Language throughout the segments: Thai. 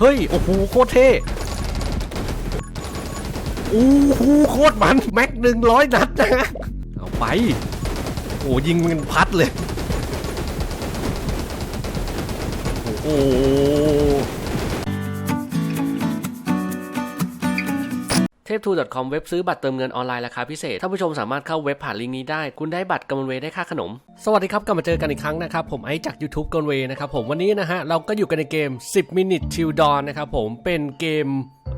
เฮ้ย โอ้โห โคตรเท่โอ้โหโคตรมัน แม็กหนึ่งร้อยนัดนะฮะเอาไป โอ้ยิงมันพัดเลย โอ้ โหเทพทู .com เว็บซื้อบัตรเติมเงินออนไลน์ราคาพิเศษท่านผู้ชมสามารถเข้าเว็บผ่านลิงก์นี้ได้ คุณได้บัตรกำมะเวได้ค่าขนม สวัสดีครับกลับมาเจอกันอีกครั้งนะครับ ผมไอจาก YouTube กำมะเวนะครับผมวันนี้นะฮะเราก็อยู่กันในเกม 10 minute till dawn นะครับผมเป็นเกม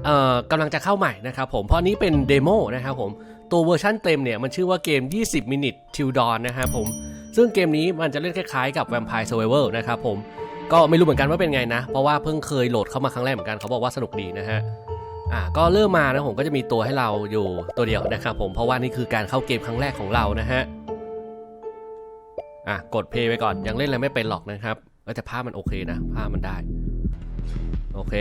เอ่อกำลังจะเข้าใหม่นะครับผมเพราะนี้เป็นเดโมนะครับผมตัวเวอร์ชันเต็มเนี่ยมันชื่อว่าเกม 20 minute till dawn นะครับผมซึ่งเกมนี้มันจะเล่นคล้ายๆกับ Vampire Survivor นะครับผมก็ไม่รู้เหมือนกันว่าเป็นไงนะ เพราะว่าเพิ่งเคยโหลดเข้ามาครั้งแรกเหมือนกันเขาบอกว่าสนุกดีนะฮะ อ่าก็เริ่มมานะผมก็จะมีตัวให้เราอยู่ตัวเดียวนะครับผมเพราะว่านี่คือการเข้าเกมครั้งแรกของเรานะฮะอะกดเพย์ไปก่อนยังเล่นอะไรไม่เป็นหรอกนะครับแต่ภาพมันโอเคนะภาพมันได้โอเค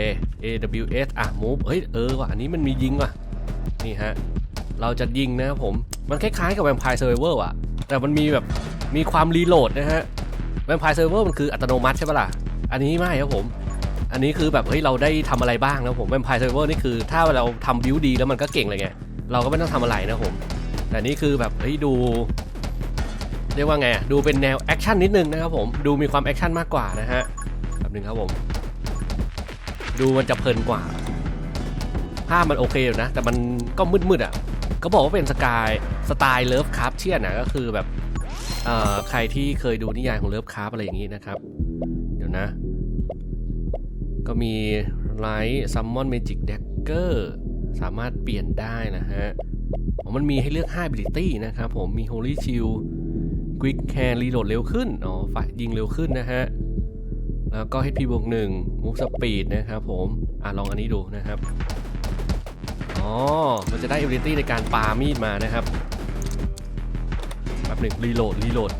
AWS อะ move เฮ้ยเออว่ะอันนี้มันมียิงว่ะนี่ฮะเราจะยิงนะครับผมมันคล้ายๆกับ Vampire Survivor อะ แต่มันมีแบบมีความรีโหลดนะฮะ Vampire Survivor มันคืออัตโนมัติใช่ปะล่ะอันนี้ไม่ครับผม อันนี้คือแบบเฮ้ยเราได้ทำอะไรบ้างนะผม Vampire Survivor นี่คือถ้าเราทำบิวดีแล้วมันก็เก่งเลยไงเราก็ไม่ต้องทำอะไรนะผม แต่นี่คือแบบเฮ้ยดู เรียกว่าไงดูเป็นแนวแอคชั่นนิดนึงนะครับผมดูมีความแอคชั่นมากกว่านะฮะแบบนึงครับผม ดูมันจะเพลินกว่าภาพมันโอเคอยู่นะ แต่มันก็มืดๆอะก็บอกว่าเป็นสกายสไตล์เลิฟคราฟเชียนนะก็คือแบบเอ่อใครที่เคยดูนิยายของเลิฟคราฟอะไรอย่างนี้นะครับ เดี๋ยวนะ ก็มีไลท์ซัมมอนเมจิกเด็กเกอร์สามารถเปลี่ยนได้นะฮะ มันมีให้เลือก5 ability นะครับผม มี Holy Shield Quick Can Reload เร็วขึ้น อ๋อฝ่ายยิงเร็วขึ้นนะฮะ แล้วก็ HP บวก1 Move Speed นะครับผม อะ ลองอันนี้ดูนะครับ อ๋อ มันจะได้ ability ในการปามีดมานะครับแบบหนึ่งรีโหลดรีโหลด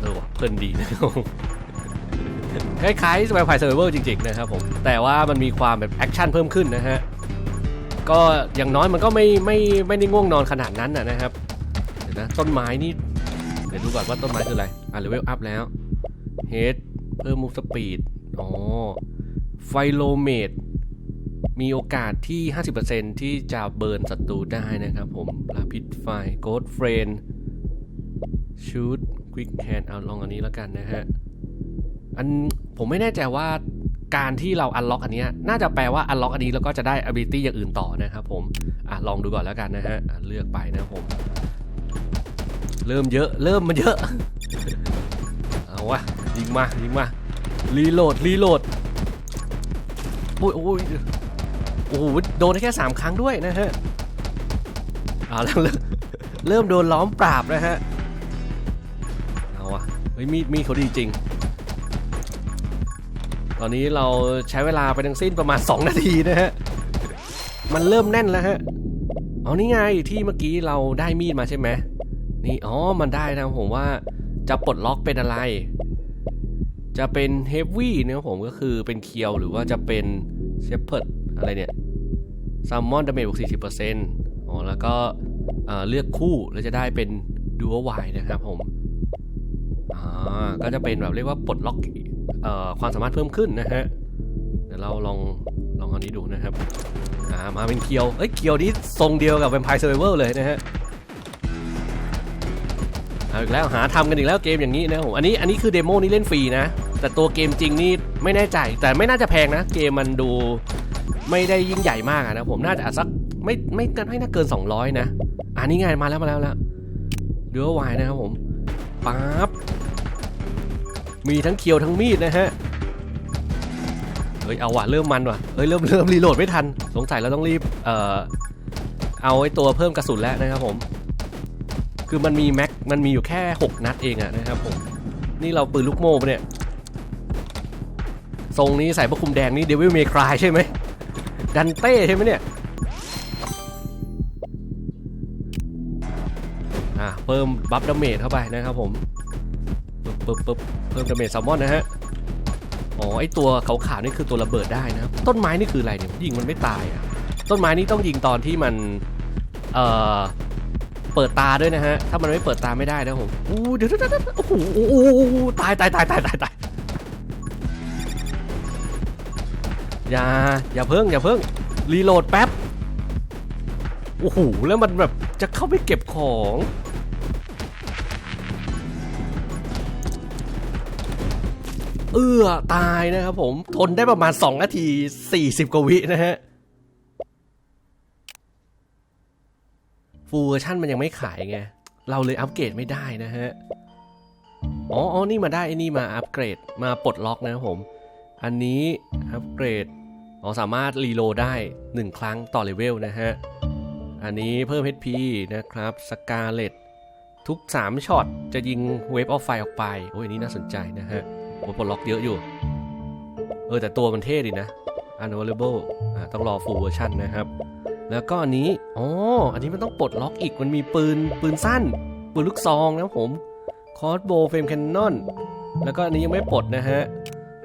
เออว่ะเพลินดีนะครับ คล้ายๆ Vampire Survivor จริงๆนะครับผม แต่ว่ามันมีความแบบแอคชั่นเพิ่มขึ้นนะฮะ ก็อย่างน้อยมันก็ไม่ไม่ไม่ได้ง่วงนอนขนาดนั้นนะครับ เดี๋ยวนะ ต้นไม้นี่ เดี๋ยวดูก่อนว่าต้นไม้คืออะไร อะเลเวลอัพแล้ว Head เพิ่ม Move Speed อ๋อไฟโลเมดมีโอกาสที่ 50%ที่จะเบิร์นศัตรูได้นะครับผมลาพิษไฟโกดเฟรนชูดควิกแฮนด์เอาลองอันนี้แล้วกันนะฮะ อัน ผมไม่แน่ใจว่าการที่เราอันล็อกอันนี้น่าจะแปลว่าอันล็อกอันนี้แล้วก็จะได้ ability อย่างอื่นต่อนะครับผมอะลองดูก่อนแล้วกันนะฮะเลือกไปนะครับผม เริ่มเยอะ เริ่มมันเยอะ เอาวะยิงมายิงมารีโหลดรีโหลดโอ้ยโอ้ยโอ้โหโดนได้แค่ 3 ครั้งด้วยนะฮะเอาแล้วเริ่มเริ่มโดนล้อมปราบนะฮะเอาวะเฮ้ยมีดมีดเขาดีจริง ตอนนี้เราใช้เวลาไปทั้งสิ้นประมาณ 2 นาทีนะฮะ มันเริ่มแน่นแล้วฮะ เอานี่ไงที่เมื่อกี้เราได้มีดมาใช่ไหม นี่อ๋อ มันได้นะผมว่าจะปลดล็อกเป็นอะไร จะเป็นเฮฟวี่นะครับผมก็คือเป็นเคียวหรือว่าจะเป็นเชฟเพิร์ดอะไรเนี่ยซัมมอนดาเมจบวก40%อ๋อแล้วก็เลือกคู่แล้วจะได้เป็นดูวายนะครับผม อ่า ก็จะเป็นแบบเรียกว่าปลดล็อกอ ความสามารถเพิ่มขึ้นนะฮะ เดี๋ยวเราลองลองอันนี้ดูนะครับามาเป็นเคียว เอ้ยเคียวนี้ทรงเดียวกับ Vampire Survivor เลยนะฮะเอาอีกแล้วหาทำกันอีกแล้วเกมอย่างนี้นะผมอันนี้อันนี้คือเดโมนี่เล่นฟรีนะ แต่ตัวเกมจริงนี่ไม่แน่ใจ แต่ไม่น่าจะแพงนะ เกมมันดูไม่ได้ยิ่งใหญ่มากนะผมน่าจะสักไม่ไม่เกินไม่น่าเกิน 200 นะ อันนี้ไงมาแล้วมาแล้วแล้วเดือวายนะครับผมปั๊บ มีทั้งเคียวทั้งมีดนะฮะเฮ้ยเอาว่ะเริ่มมันว่ะเฮ้ยเริ่มเริ่มรีโหลดไม่ทัน สงสัยเราต้องรีบเอ่อเอาไอ้ตัวเพิ่มกระสุนแล้วนะครับผม คือมันมีแม็กมันมีอยู่แค่ 6 นัดเองอะนะครับผม นี่เราปืนลูกโม่ปะเนี่ย ทรงนี้ใส่พระคุมแดงนี่เดวิลเมครายใช่ไหม ดันเต้ใช่ไหมเนี่ย อะเพิ่มบัฟดาเมจเข้าไปนะครับผมปึ๊บปึ๊บปึ๊บ เพิ่มดาเมจแซลมอนนะฮะ อ๋อไอตัวขาวๆนี่คือตัวระเบิดได้นะ ต้นไม้นี่คืออะไรเนี่ยยิงมันไม่ตายอะต้นไม้นี่ต้องยิงตอนที่มัน เอ่อ เปิดตาด้วยนะฮะ ถ้ามันไม่เปิดตาไม่ได้นะผมอู้เดี๋ยวโอ้โหตายตายตายตายตายตายอย่าอย่าเพิ่งอย่าเพิ่งรีโหลดแป๊บ โอ้โหแล้วมันแบบจะเข้าไปเก็บของ เอื้อตายนะครับผมทนได้ประมาณ 2 นาที 40 กว่าวินะฮะฟูลเวอร์ชันมันยังไม่ขายไง เราเลยอัปเกรดไม่ได้นะฮะ อ๋ออ๋อนี่มาได้ไอ้นี่มาอัปเกรดมาปลดล็อกนะครับผม อันนี้อัปเกรดอ๋อสามารถรีโหลดได้ 1 ครั้งต่อเลเวลนะฮะ อันนี้เพิ่ม HP นะครับสกาเลตทุก 3 ช็อตจะยิงเวฟออฟไฟออกไป โอ้ยอันนี้น่าสนใจนะฮะ โอ้ปลดล็อกเยอะอยู่ เออแต่ตัวมันเท่ดีนะ unavailable อ่าต้องรอ full version นะครับ แล้วก็อันนี้ อ๋อ อันนี้มันต้องปลดล็อกอีกมันมีปืนปืนสั้น ปืนลูกซองนะผมคอร์สโบเฟมแคนนอนแล้วก็อันนี้ยังไม่ปลดนะฮะ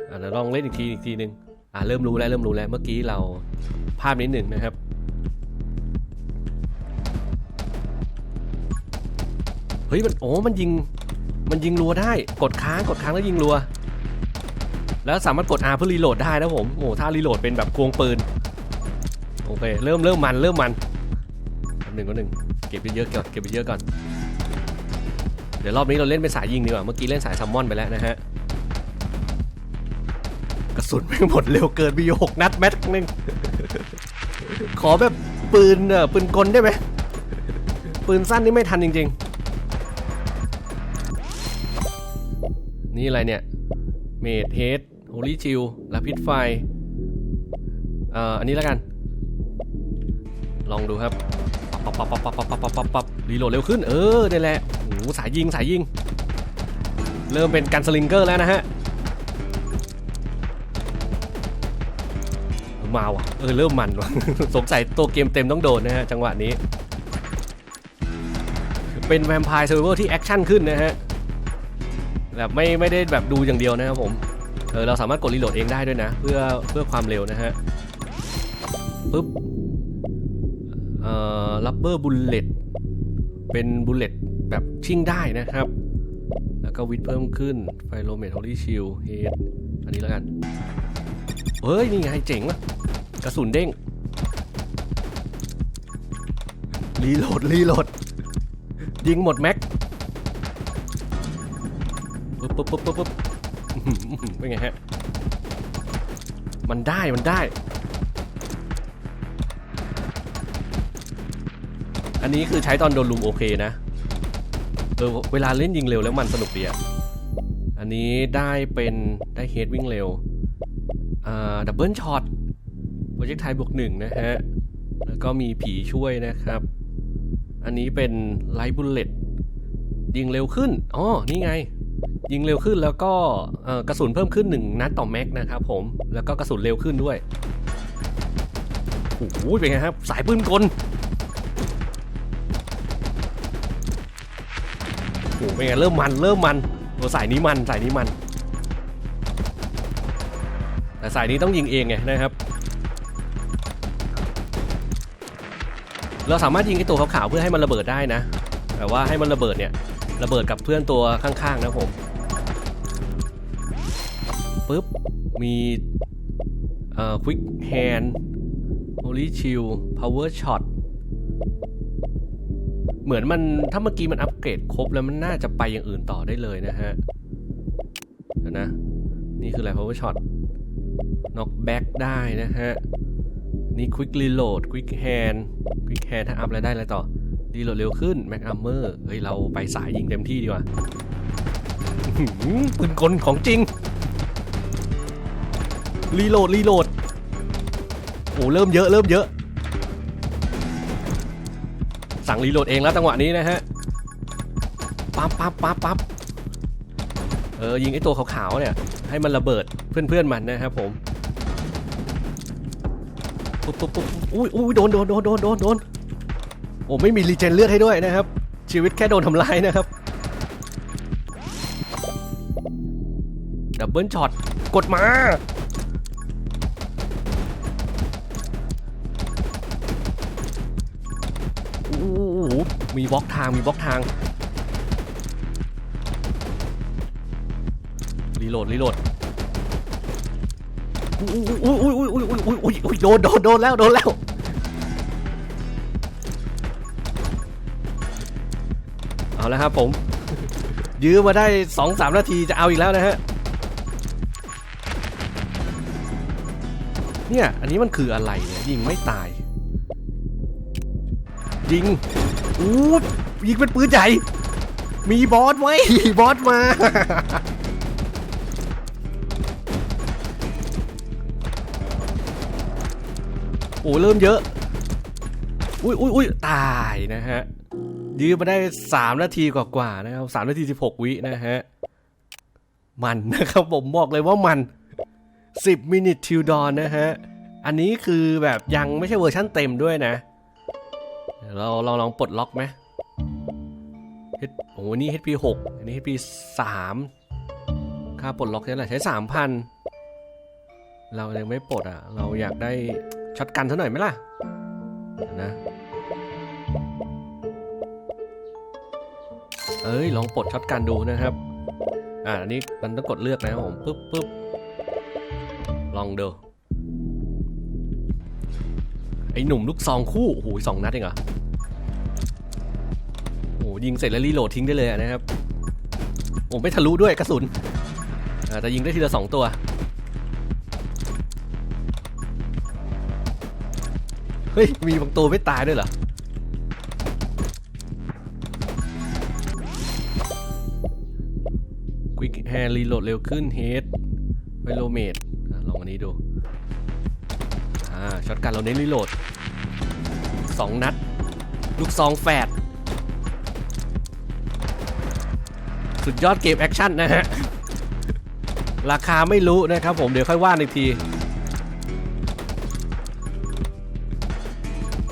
อ่าลองเล่นอีกทีอีกทีหนึ่งอ่าเริ่มรู้แล้วเริ่มรู้แล้วเมื่อกี้เราภาพนิดหนึ่งนะครับเฮ้ยมันโอ้มันยิง มันยิงรัวได้ กดค้างกดค้างแล้วยิงรัว แล้วสามารถกด R เพื่อรีโหลดได้นะผมโอ้ถ้ารีโหลดเป็นแบบควงปืนโอเคเริ่มเริ่มมันเริ่มมันหนึ่งก็หนึ่งเก็บไปเยอะก่อนเก็บไปเยอะก่อนเดี๋ยวรอบนี้เราเล่นเป็นสายยิงดีกว่าเมื่อกี้เล่นสายซัมมอนไปแล้วนะฮะกระสุนไม่หมดเร็วเกินมีหกนัดแมทนึงขอแบบปืนเออปืนกลได้ไหมปืนสั้นนี่ไม่ทันจริง ๆ นี่อะไรเนี่ย เมดเฮดโฮลี่ชิลแลาพิษไฟเอ่ออันนี้แล้วกัน ลองดูครับปับปับปับปับปับปับปับปับปับรีโหลดเร็วขึ้น เออนี่แหละโอ้โหสายยิงสายยิง เริ่มเป็นการสลิงเกอร์แล้วนะฮะมาว่ะเออเริ่มมันว่ะสงสัยตัวเกมเต็มต้องโดนนะฮะจังหวะนี้ เป็นแวมไพร์เซอร์เวอร์ที่แอคชั่นขึ้นนะฮะ แบบไม่ไม่ได้แบบดูอย่างเดียวนะครับผมเออเราสามารถกดรีโหลดเองได้ด้วยนะ เพื่อเพื่อความเร็วนะฮะปึ๊บเอ่อลับเบอร์บุลเลตเป็นบุลเลตแบบชิ่งได้นะครับ แล้วก็วิดเพิ่มขึ้นไฟโลเมทฮอลลี่ชิลเฮดอันนี้แล้วกัน เฮ้ย นี่ไงเจ๋งวะกระสุนเด้ง รีโหลด รีโหลด ยิงหมดแม็ก ปึ๊บปึ๊บปึ๊บปึ๊บปึ๊บอื้อหืออื้อหือเป็นไงฮะ มันได้มันได้ อันนี้คือใช้ตอนโดนลุมโอเคนะ เออเวลาเล่นยิงเร็วแล้วมันสนุกดีอะ อันนี้ได้เป็นได้เฮดวิ่งเร็ว อ่าดับเบิลช็อตโปรเจกต์ไทยบวกหนึ่งนะฮะ แล้วก็มีผีช่วยนะครับ อันนี้เป็นไลท์บุลเลตยิงเร็วขึ้น อ๋อ นี่ไง ยิงเร็วขึ้นแล้วก็กระสุนเพิ่มขึ้น 1 นัดต่อแม็กนะครับผมแล้วก็กระสุนเร็วขึ้นด้วยโอ้โหเป็นไงครับ สายปืนกลโอ้โหเป็นไงเริ่มมันเริ่มมันโอ้สายนี้มันสายนี้มัน แต่สายนี้ต้องยิงเองไงนะครับ เราสามารถยิงไอ้ตัวขาวๆเพื่อให้มันระเบิดได้นะ แต่ว่าให้มันระเบิดเนี่ยระเบิดกับเพื่อนตัวข้างๆนะผม ปึ๊บ มีเอ่อ quick hand holy shield power shot เหมือนมันถ้าเมื่อกี้มันอัปเกรดครบแล้วมันน่าจะไปอย่างอื่นต่อได้เลยนะฮะนะ นี่คืออะไร power shot knock back ได้นะฮะ นี่ quick reload quick hand quick hand ถ้าอัพอะไรได้อะไรต่อ รีโหลดเร็วขึ้น Mac Armor เฮ้ย เราไปสายยิงเต็มที่ดีกว่าปืนกลของจริง รีโหลดรีโหลดโอ้เริ่มเยอะเริ่มเยอะ สั่งรีโหลดเองแล้วจังหวะนี้นะฮะปั๊บปั๊บปั๊บปั๊บเออยิงไอ้ตัวขาวๆเนี่ยให้มันระเบิดเพื่อนๆมันนะครับผมปุ๊บปุ๊บปุ๊บอุ้ยอุ้ยโดนโดนโดนโดนโดนโดนโอ้ไม่มีรีเจนเลือดให้ด้วยนะครับ ชีวิตแค่โดนทำลายนะครับดับเบิลช็อตกดมา มีบล็อกทางมีบล็อกทางรีโหลดรีโหลดอุ้ยอุ้ยอุ้ยอุ้ยอุ้ยอุ้ยอุ้ยอุ้ยโดนโดนโดนแล้วโดนแล้วเอาแล้วครับผม ยื้อมาได้สองสามนาทีจะเอาอีกแล้วนะฮะเนี่ยอันนี้มันคืออะไรเนี่ยยิงไม่ตาย ยิง อู้ยิงเป็นปืนใหญ่ มีบอสไว้บอสมา โอ้เริ่มเยอะ อุ้ยอุ้ยอุ้ยตายนะฮะ ยื้อมาได้ 3 นาทีกว่าๆนะครับ3นาที 16 วินะฮะ มันนะครับผมบอกเลยว่ามัน 10 minute till dawn นะฮะ อันนี้คือแบบยังไม่ใช่เวอร์ชั่นเต็มด้วยนะ เดี๋ยวเราลองลองปลดล็อกไหม H โอ้โหนี่ HP 6อันนี้ HP 3ค่าปลดล็อกเนี่ยแหละใช้ 3,000 เรายังไม่ปลดอะ เราอยากได้ช็อตกันเท่าหน่อยไหมล่ะ นะเอ้ย ลองปลดช็อตกันดูนะครับ อ่าอันนี้มันต้องกดเลือกนะครับผมปึ๊บปึ๊บลองดู ไอ้หนุ่มลูกซองคู่ โอ้โหสองนัดเองเหรอ ยิงเสร็จแล้วรีโหลดทิ้งได้เลยนะครับผมไม่ทะลุด้วยกระสุนอาแต่ยิงได้ทีละสองตัว เฮ้ย มีบางตัวไม่ตายด้วยเหรอ ควิกแฮร์รีโหลดเร็วขึ้นเฮดไวโลเมดลองอันนี้ดู อ่า ช็อตกันเราเน้นรีโหลดสองนัด ลูกซองแฝด สุดยอดเกมแอคชั่นนะฮะ ราคาไม่รู้นะครับผมเดี๋ยวค่อยว่าอีกที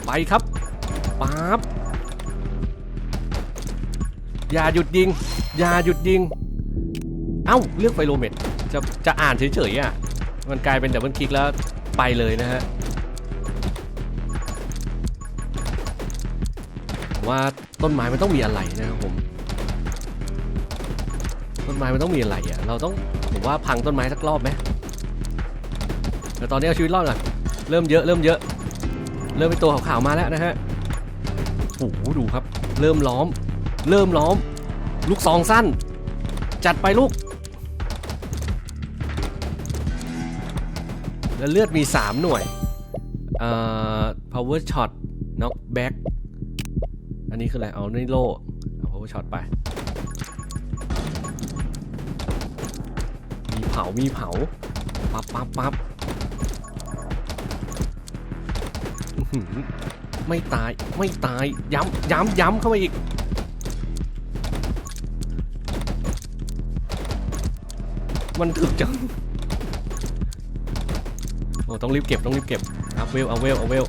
ไปครับปั๊บอย่าหยุดยิง อย่าหยุดยิง เอ้า เลือกไฟโลเมตจะจะอ่านเฉยๆอะ มันกลายเป็นดับเบิลคลิกแล้วไปเลยนะฮะว่าต้นไม้มันต้องมีอะไรนะครับผม นไม้มันต้องมีอะไรอะ เราต้องผมว่าพังต้นไม้สักรอบไหมแต่ตอนนี้เอาชีวิตรอดก่อนเริ่มเยอะเริ่มเยอะ เริ่มเป็นตัวขาวๆมาแล้วนะฮะโอ้โหดูครับ เริ่มล้อม เริ่มล้อม ลูกซองสั้น จัดไปลูก แล้วเลือดมี 3 หน่วยเอ่อ power shot knock back อันนี้คืออะไร เอาในโล่เอา power shot ไปามีเผาปั๊บปั๊บปั๊บไม่ตายไม่ตาย ย้ำย้ำย้ำเข้ามาอีก มันถึกจังโอ้ต้องรีบเก็บต้องรีบเก็บอัพเวลเอาเวลเอาเวล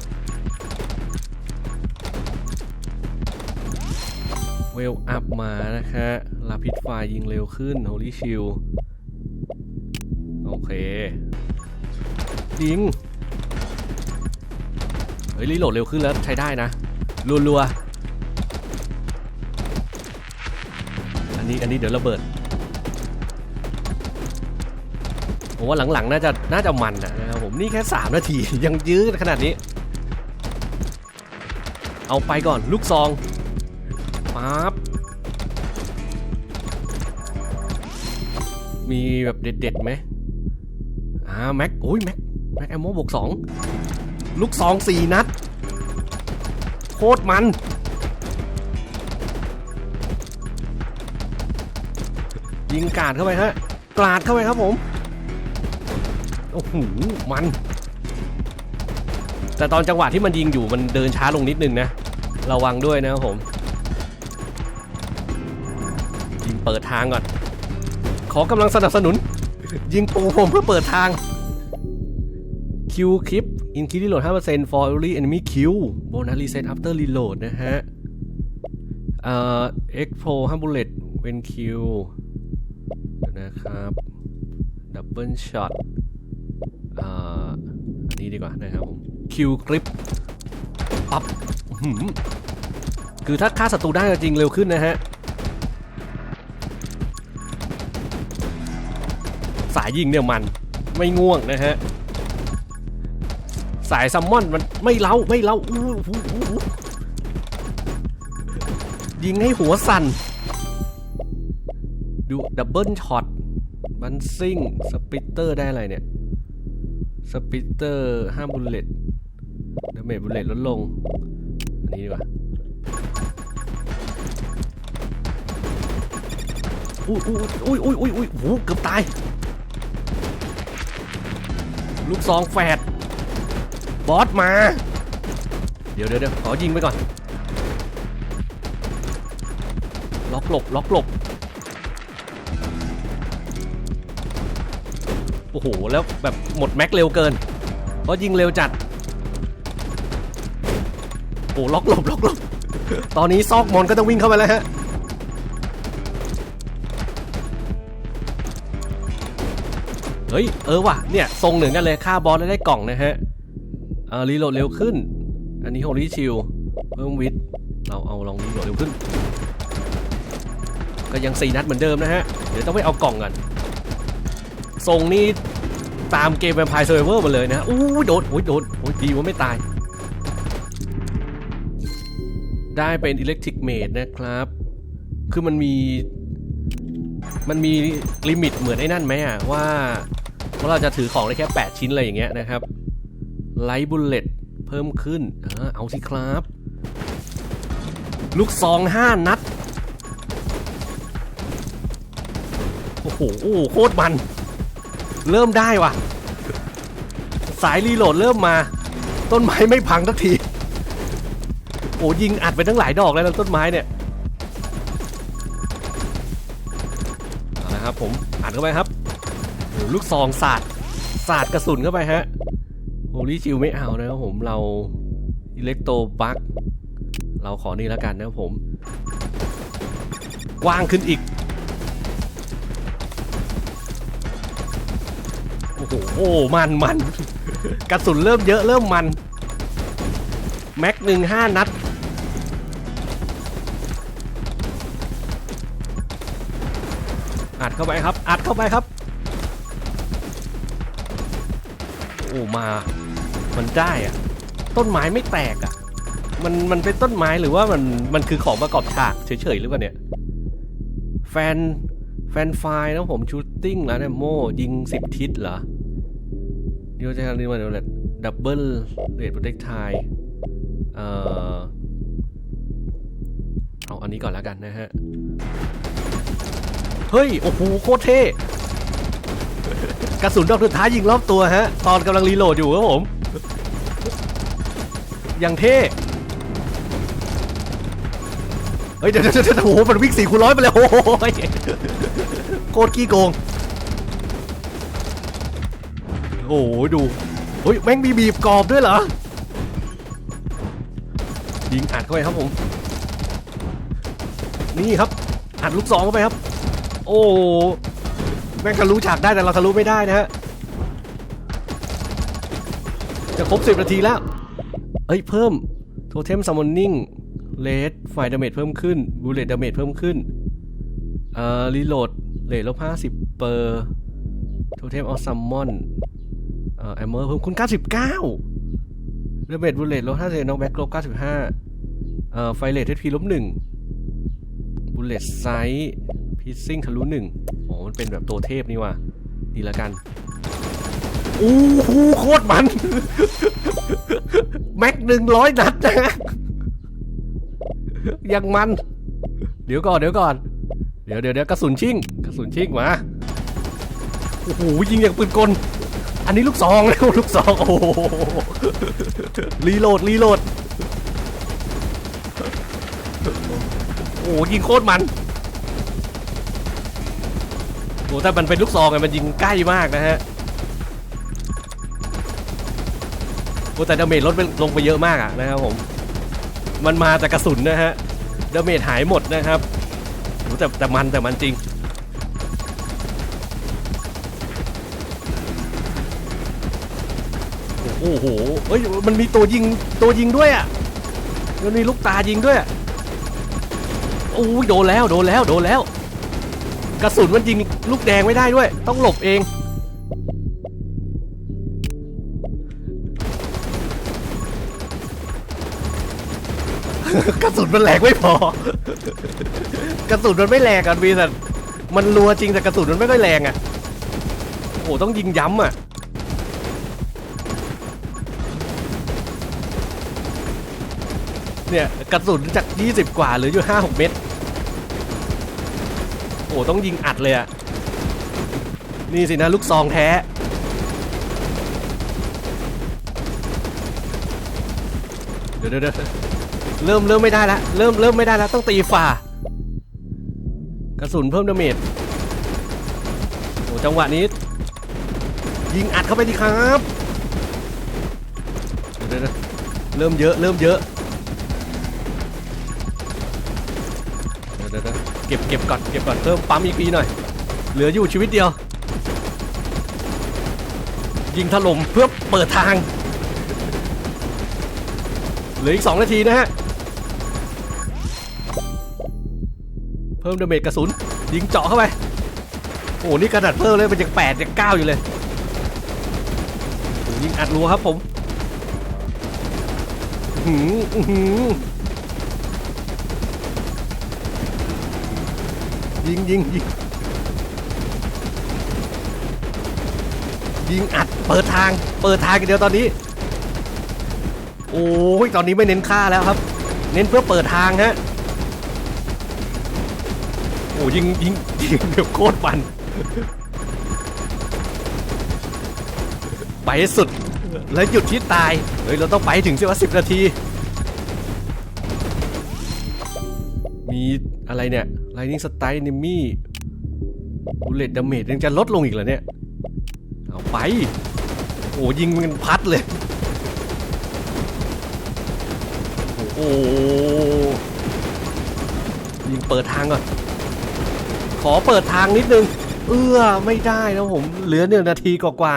เวลอัพมานะคะลาพิษไฟยิงเร็วขึ้นโฮลี่ชิล ยิง เฮ้ยรีโหลดเร็วขึ้นแล้วใช้ได้นะ รัวๆ อันนี้อันนี้เดี๋ยวระเบิด ผมว่าหลังๆ น่าจะน่าจะมันนะครับผมนี่แค่ 3 นาที ยังยื้อขนาดนี้ เอาไปก่อนลูกซองปั๊บมีแบบเด็ดๆไหมอ่าแม็กโอ้ยแม็ก แม็กแอมโมบวกสองลูกซองสี่นัด โคตรมัน ยิงกาดเข้าไปฮะกราดเข้าไปครับผม โอ้โห มัน แต่ตอนจังหวะที่มันยิงอยู่มันเดินช้าลงนิดนึงนะ ระวังด้วยนะครับผม ยิงเปิดทางก่อน ขอกำลังสนับสนุน ยิงปูผมเพื่อเปิดทาง คิวคลิปอินคิ reload 5% for every enemy kill bonus reset after reload นะฮะเอ่อ X Pro 5 bullet when kill เดี๋ยวนะครับ double shot อ่าอันนี้ดีกว่านะครับผมคิวกริปปั๊บหือคือถ้าฆ่าศัตรูได้จริงเร็วขึ้นนะฮะสายยิงเนี่ยมันไม่ง่วงนะฮะ สายซัมมอนมันไม่เล้าไม่เล้ายิงให้หัวสั่น ดูดับเบิลช็อตบันซิ่งสปิตเตอร์ได้อะไรเนี่ย สปิตเตอร์ห้ามบุลเลตดาเมจบุลเลตลดลง อันนี้ดีกว่าอุ้ยอุ้ยอุ้ยอุ้ยอุ้ยอุ้ยโหเกือบตาย ลูกซองแฝด บอสมา เดี๋ยวเดี๋ยวเดี๋ยวขอยิงไปก่อน ล็อกหลบ ล็อกหลบ โอ้โห แล้วแบบหมดแม็กเร็วเกิน เพราะยิงเร็วจัด โอ้ล็อกหลบ ล็อกหลบ ตอนนี้ซอกมอนก็ต้องวิ่งเข้าไปแล้วฮะเฮ้ย เออว่ะเนี่ยทรงหมือนกันเลยฆ่าบอสแล้วได้กล่องนะฮะ อ่ารีโหลดเร็วขึ้น อันนี้ของรีชิวเพิ่มวิทเราเอาลองรีโหลดเร็วขึ้น ก็ยังสี่นัดเหมือนเดิมนะฮะ เดี๋ยวต้องไปเอากล่องกันทรงนี้ตามเกมแวมไพร์เซอร์เวอร์มาเลยนะฮะอู้ยโดนโอ้ยโดนโอ้ยดีว่าไม่ตาย ได้เป็นอิเล็กทริกเมดนะครับ คือมันมีมันมีลิมิตเหมือนไอ้นั่นไหมอะว่าว่าเราจะถือของได้แค่ 8 ชิ้นอะไรอย่างเงี้ยนะครับ ไลท์บุลเลตเพิ่มขึ้นเอเอาสิครับ ลูกซอง5นัด โอ้โหโคตรมัน เริ่มได้ว่ะ สายรีโหลดเริ่มมา ต้นไม้ไม่พังสักทีโอ้ยิงอัดไปทั้งหลายดอกแล้วนะต้นไม้เนี่ยเอาละครับผมอัดเข้าไปครับ ลูกซองสาดสาดกระสุนเข้าไปฮะ โอลิชิวไม่เอานะครับผมเราอิเล็กโตบัคเราขอนี่แล้วกันนะครับผมกว้างขึ้นอีก โอ้โหโอ้มันมันกระสุนเริ่มเยอะเริ่มมัน แม็กหนึ่งห้านัด อัดเข้าไปครับ อัดเข้าไปครับ โอ้มา มันได้อะต้นไม้ไม่แตกอะมันมันเป็นต้นไม้หรือว่ามันมันคือของประกอบฉากเฉยๆหรือเปล่าเนี่ย แฟนแฟนไฟล์นะผมชูตติ้งแล้วเนี่ยโมยิงสิบทิศเหรอเดี๋ยวจะเรียกว่าอะไรดับเบิลเรทโปรเทคไทเอ่อเอาอันนี้ก่อนแล้วกันนะฮะ เฮ้ย โอ้โหโคตรเท่กระสุนดอกสุดท้ายยิงรอบตัวฮะ ตอนกำลังรีโหลดอยู่ครับผม อย่างเท่เฮ้ยเดี๋ยวเดี๋ยวเดี๋ยวโอ้โหมันวิ่งสี่คูณร้อยไปเลยโอ้โหโคตรขี้โกง โอ้โหดูเฮ้ยแม่งมีบีบกรอบด้วยเหรอยิงอัดเข้าไปครับผม นี่ครับอัดลูกสองเข้าไปครับ โอ้แม่งทะลุฉากได้แต่เราทะลุไม่ได้นะฮะจะครบสิบนาทีแล้ว เอ้ยเพิ่มโทเทมซัมมอนนิ่งเลดไฟดาเมจเพิ่มขึ้นบูเลตดาเมจเพิ่มขึ้นเอ่อรีโหลดเลทลบห้าสิบเปอร์โทเทมออซัมมอนเอ่อแอมเมอร์เพิ่มคุณเก้าสิบเก้าดาเมจบูเลตลบห้าสิบน้องแบ็คลบเก้าสิบห้าเอ่อไฟเลทเอพีลบหนึ่งบูเลตไซส์พิซซิ่งทะลุหนึ่งอ๋อมันเป็นแบบตัวเทพนี่ว่ะดีละกัน อู้หูโคตรมัน แม็กหนึ่งร้อยนัดนะฮะยังมัน เดี๋ยวก่อนเดี๋ยวก่อน เดี๋ยวเดี๋ยวเดี๋ยวกระสุนชิ่งกระสุนชิ่งมาโอ้โหยิงอย่างปืนกล อันนี้ลูกซองแล้วลูกซองโอ้โหรีโหลดรีโหลดโอ้ยิงโคตรมันโอ้แต่มันเป็นลูกซองไงมันยิงใกล้มากนะฮะ อ้แต่ดาเมจลดลงไปเยอะมากอะนะครับผมมันมาจากกระสุนนะฮะดาเมจหายหมดนะครับแต่แต่มันแต่มันจริงโอ้โหเฮ้ยมันมีตัวยิงตัวยิงด้วยอะมันมีลูกตายิงด้วยอะโอ้ยโดนแล้วโดนแล้วโดนแล้ว กระสุนมันยิงลูกแดงไม่ได้ด้วย ต้องหลบเอง กระสุนมันแรงไม่พอ กระสุนมันไม่แรงกันวีสันมันรัวจริงแต่กระสุนมันไม่ค่อยแรงอะโอ้โหต้องยิงย้ำอะเนี่ยกระสุนจาก 20 กว่าหลืออยู่ 5-6 เม็ดโอ้โหต้องยิงอัดเลยอะนี่สินะลูกซองแท้ เดี๋ยวเดี๋ยว เริ่มเริ่มไม่ได้แล้วเริ่มเริ่มไม่ได้แล้วต้องตีฝ่ากระสุนเพิ่มดาเมจโอ้จังหวะนี้ ยิงอัดเข้าไปดีครับเดี๋ยวเดี๋ยเริ่มเยอะเริ่มเยอะเดี๋ยวเดี๋ยวเดี๋ยวเก็บเก็บก่อนเก็บก่อนเพิ่มปั๊มอีกปีหน่อย เหลืออยู่ชีวิตเดียว ยิงถล่มเพื่อเปิดทาง เหลืออีก 2 นาทีนะฮะ พิ่มดาเมจกระสุน ยิงเจาะเข้าไป โอ้นี่กระดัดเพิ่มเลยมันยังแปดยังเก้าอยู่เลยยิงอัดรัวครับผมหืออื้อหือยิงยิงยิงยิงอัดเปิดทาง เปิดทางกันเดียวตอนนี้ โอ้ยตอนนี้ไม่เน้นค่าแล้วครับ เน้นเพื่อเปิดทางฮะ ยิงยิงยิงแบบโคตรมันไปสุด แล้วหยุดที่ตาย เฮ้ย เราต้องไปถึงสิว่าสิบนาที มีอะไรเนี่ย Lightning Strike Enemy Bullet Damage ยังจะลดลงอีกเหรอเนี่ย เอาไป โอ้ยิงมันพัดเลย โอ้ยิงเปิดทางก่อน ขอเปิดทางนิดนึง เอื้อไม่ได้นะผม เหลือหนึ่งนาทีกว่า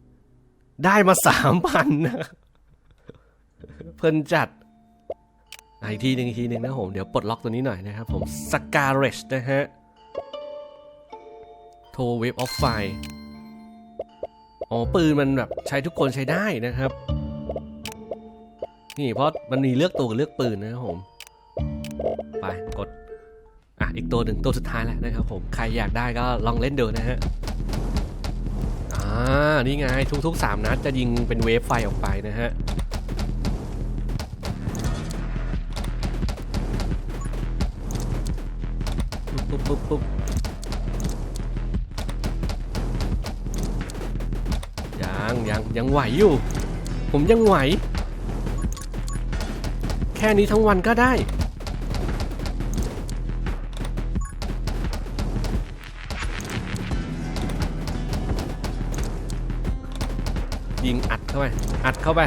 ๆได้มาสามพันนะเพิ่นจัดอีกทีหนึ่งอีกทีหนึ่งนะผม เดี๋ยวปลดล็อกตัวนี้หน่อยนะครับผมสกาเรชนะฮะโทเวฟออฟไฟอ๋อ ปืนมันแบบใช้ทุกคนใช้ได้นะครับ นี่เพราะมันมีเลือกตัวกับเลือกปืนนะครับผม ไปกด อะอีกตัวหนึ่งตัวสุดท้ายแล้วนะครับผมใครอยากได้ก็ลองเล่นดูนะฮะอ่านี่ไงทุกๆ 3 นัดจะยิงเป็นเวฟไฟออกไปนะฮะปุ๊บปุ๊บปุ๊บยังยังยังไหวอยู่ ผมยังไหว แค่นี้ทั้งวันก็ได้ ยิงอัดเข้าไป อัดเข้าไป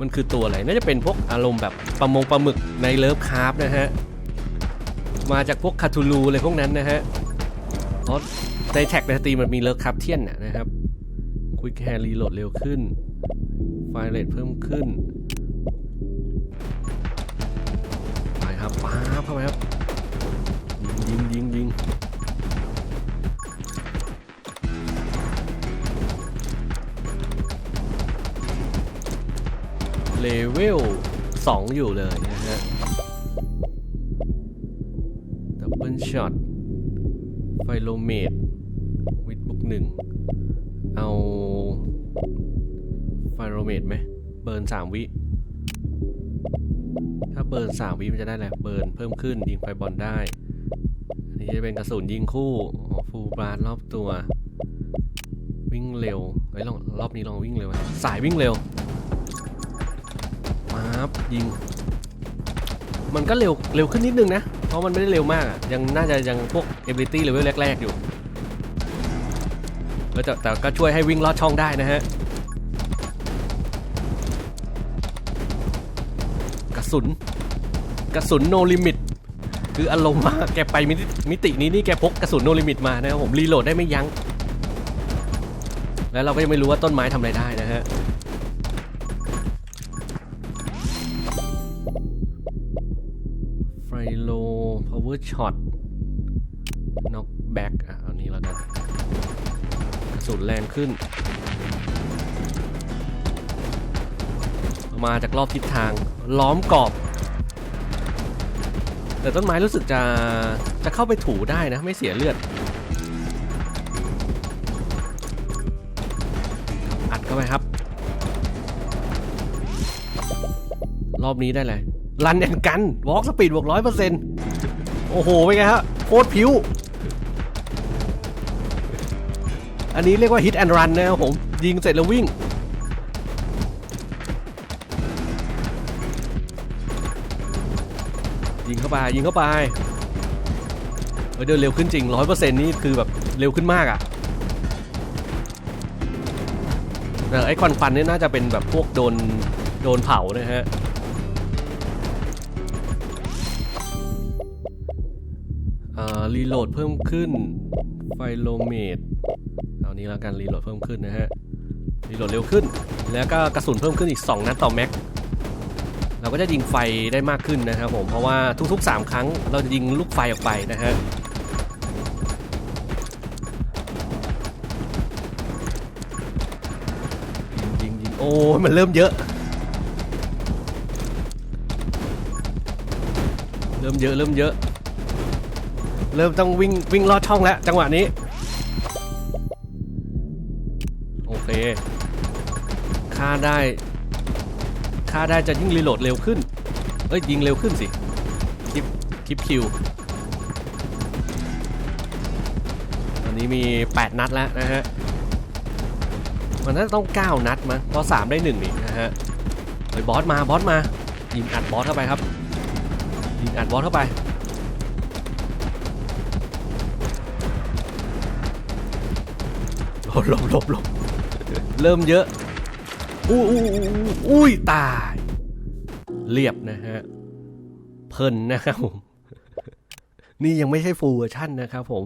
มันคือตัวอะไร น่าจะเป็นพวกอารมณ์แบบปลามงปลาหมึกในเลิฟคาราฟนะฮะ มาจากพวกคาทูลูอะไรพวกนั้นนะฮะ เพราะในแท็กในสตรีมมันมีเลิฟคาราฟเทียนนะครับคุยแครีโหลดเร็วขึ้น ไฟเรทเพิ่มขึ้น ไปครับป้าเข้าไปครับ ยิงยิงยิงยิง เลเวล2 อยู่เลยนะฮะดับเบิลช็อตไฟโลเมดวิดบุกหนึ่งเอาไฟโรเมดไหมเบิร์นสามวิ ถ้าเบิร์นสามวิมันจะได้แหละไรเบิร์นเพิ่มขึ้นยิงไฟบอลได้ อันนี้จะเป็นกระสุนยิงคู่ฟูลบาร์รอบตัว วิ่งเร็วไอ้ลองรอบนี้ลองวิ่งเร็วสายวิ่งเร็ว มาบยิง มันก็เร็วเร็วขึ้นนิดนึงนะ เพราะมันไม่ได้เร็วมาก ยังน่าจะยังพวก ability level แรกๆอยู่แล้วแต่แต่ก็ช่วยให้วิ่งลอดช่องได้นะฮะ กระสุน กระสุนโนลิมิต คืออารมณ์ว่าแกไปมิติมิตินี้นี่แกพกกระสุนโนลิมิตมานะครับผมรีโหลดได้ไม่ยัง้ง แล้วเราก็ยังไม่รู้ว่าต้นไม้ทำอะไรได้นะฮะ นแรงขึ้น มาจากรอบทิศทางล้อมกรอบ แต่ต้นไม้รู้สึกจะจะเข้าไปถูได้นะ ไม่เสียเลือด อัดเข้าไปครับ รอบนี้ได้เลยรันแอนกันวอล์กสปีดบวกร้อยเปอร์เซ็นต์โอ้โห เป็นไงฮะโคตรผิว อันนี้เรียกว่า hit and run นะครับผมยิงเสร็จแล้ววิ่ง ยิงเข้าไปยิงเข้าไปเฮ้ยเดินเร็วขึ้นจริงร้อยเปอร์เซ็นต์นี่คือแบบเร็วขึ้นมากอะ่ะไอ้ควันควันนี่น่าจะเป็นแบบพวกโดนโดนเผานะฮะรีโหลดเพิ่มขึ้นไฟโลเมต เอานี้แล้วกันรีโหลดเพิ่มขึ้นนะฮะรีโหลดเร็วขึ้น แล้วก็กระสุนเพิ่มขึ้นอีก 2 นัดต่อแม็กเราก็จะยิงไฟได้มากขึ้นนะครับผมเพราะว่าทุกๆ 3 ครั้งเราจะยิงลูกไฟออกไปนะฮะยิงยิงยิงโอ้มันเริ่มเยอะ เริ่มเยอะเริ่มเยอะ เริ่มต้องวิ่งวิ่งลอดช่องแล้วจังหวะนี้ โอเคค่าได้ค่าได้จะยิ่งรีโหลดเร็วขึ้น เอ้ยยิงเร็วขึ้นสิคลิปคลิปคิวตอนนี้มี 8 นัดแล้วนะฮะ มันน่าจะต้อง 9 นัดมั้งเพราะ3ได้1นี่นะฮะเฮ้ยบอสมาบอสมายิงอัดบอสเข้าไปครับยิงอัดบอสเข้าไปหลบหลบหลบ เริ่มเยอะอุ้ยอุ้อุ้ยตาย เรียบนะฮะ เพลินนะครับผม นี่ยังไม่ใช่ฟูลเวอร์ชันนะครับผม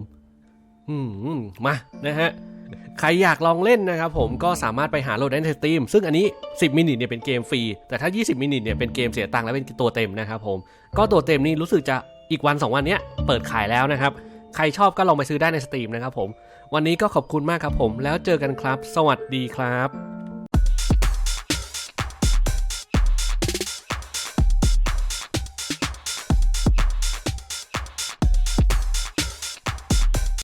อืมมานะฮะใครอยากลองเล่นนะครับผมก็สามารถไปหาโหลดได้ในสตรีมซึ่งอันนี้ 10 มินิเนี่ยเป็นเกมฟรี แต่ถ้า 20 มินิเนี่ยเป็นเกมเสียตังค์และเป็นตัวเต็มนะครับผม ก็ตัวเต็มนี่รู้สึกจะอีกวัน 2 วันเนี้ยเปิดขายแล้วนะครับ ใครชอบก็ลองไปซื้อได้ในสตรีมนะครับผม วันนี้ก็ขอบคุณมากครับผม แล้วเจอกันครับ สวัสดีครับ